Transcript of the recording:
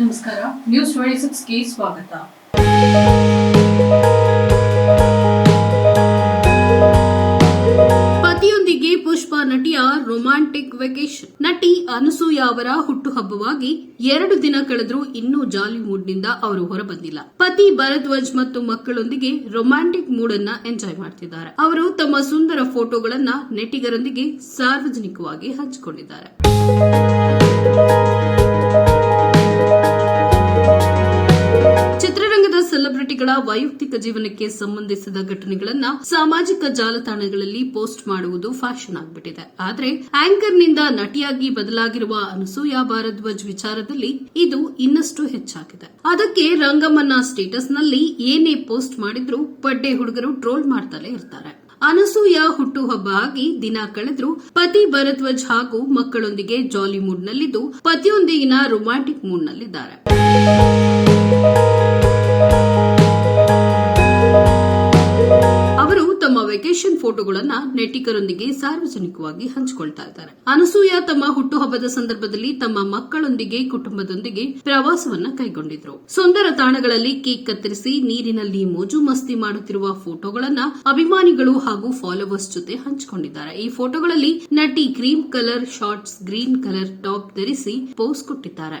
ನಮಸ್ಕಾರ. News twenty ಸಿಕ್ಸ್ಗೆ ಸ್ವಾಗತ. ಪತಿಯೊಂದಿಗೆ ಪುಷ್ಪ ನಟಿಯ romantic vacation ನಟಿ ಅನಸೂಯ ಅವರ ಹುಟ್ಟುಹಬ್ಬವಾಗಿ ಎರಡು ದಿನ ಕಳೆದರೂ ಇನ್ನೂ ಜಾಲಿವುಡ್ನಿಂದ ಅವರು ಹೊರಬಂದಿಲ್ಲ. ಪತಿ ಭರದ್ವಾಜ್ ಮತ್ತು ಮಕ್ಕಳೊಂದಿಗೆ ರೊಮ್ಯಾಂಟಿಕ್ ಮೂಡ್ ಅನ್ನ ಎಂಜಾಯ್ ಮಾಡ್ತಿದ್ದಾರೆ. ಅವರು ತಮ್ಮ ಸುಂದರ ಫೋಟೋಗಳನ್ನ ನೆಟ್ಟಿಗರೊಂದಿಗೆ ಸಾರ್ವಜನಿಕವಾಗಿ ಹಂಚಿಕೊಂಡಿದ್ದಾರೆ. ಸೆಲೆಬ್ರಿಟಿಗಳ ವೈಯಕ್ತಿಕ ಜೀವನಕ್ಕೆ ಸಂಬಂಧಿಸಿದ ಘಟನೆಗಳನ್ನ ಸಾಮಾಜಿಕ ಜಾಲತಾಣಗಳಲ್ಲಿ ಪೋಸ್ಟ್ ಮಾಡುವುದು ಫ್ಯಾಷನ್ ಆಗ್ಬಿಟ್ಟಿದೆ. ಆದ್ರೆ ಆಂಕರ್ನಿಂದ ನಟಿಯಾಗಿ ಬದಲಾಗಿರುವ ಅನಸೂಯ ಭಾರದ್ವಾಜ್ ವಿಚಾರದಲ್ಲಿ ಇದು ಇನ್ನಷ್ಟು ಹೆಚ್ಚಾಗಿದೆ. ಅದಕ್ಕೆ ರಂಗಮ್ಮನ ಸ್ಟೇಟಸ್ನಲ್ಲಿ ಏನೇ ಪೋಸ್ಟ್ ಮಾಡಿದ್ರೂ ಪಡ್ಡೆ ಹುಡುಗರು ಟ್ರೋಲ್ ಮಾಡ್ತಲೇ ಇರ್ತಾರೆ. ಅನಸೂಯ ಹುಟ್ಟುಹಬ್ಬ ಆಗಿ ದಿನ ಕಳೆದ್ರು ಪತಿ ಭರದ್ವಾಜ್ ಹಾಗೂ ಮಕ್ಕಳೊಂದಿಗೆ ಜಾಲಿ ಮೂಡ್ನಲ್ಲಿದ್ದು ಪತಿಯೊಂದಿಗಿನ ರೊಮ್ಯಾಂಟಿಕ್ ಮೂಡ್ನಲ್ಲಿದ್ದಾರೆ. ಅವರು ವೆಕೇಶನ್ ಫೋಟೋಗಳನ್ನ ನೆಟ್ಟಿಗರೊಂದಿಗೆ ಸಾರ್ವಜನಿಕವಾಗಿ ಹಂಚಿಕೊಳ್ತಾ ಇದ್ದಾರೆ. ಅನಸೂಯ ತಮ್ಮ ಹುಟ್ಟುಹಬ್ಬದ ಸಂದರ್ಭದಲ್ಲಿ ತಮ್ಮ ಮಕ್ಕಳೊಂದಿಗೆ ಕುಟುಂಬದೊಂದಿಗೆ ಪ್ರವಾಸವನ್ನ ಕೈಗೊಂಡಿದ್ರು. ಸುಂದರ ತಾಣಗಳಲ್ಲಿ ಕೇಕ್ ಕತ್ತರಿಸಿ ನೀರಿನಲ್ಲಿ ಮೋಜು ಮಸ್ತಿ ಮಾಡುತ್ತಿರುವ ಫೋಟೋಗಳನ್ನ ಅಭಿಮಾನಿಗಳು ಹಾಗೂ ಫಾಲೋವರ್ಸ್ ಜೊತೆ ಹಂಚಿಕೊಂಡಿದ್ದಾರೆ. ಈ ಫೋಟೋಗಳಲ್ಲಿ ನಟಿ cream colour, shorts, green colour, top ಧರಿಸಿ ಪೋಸ್ ಕೊಟ್ಟಿದ್ದಾರೆ.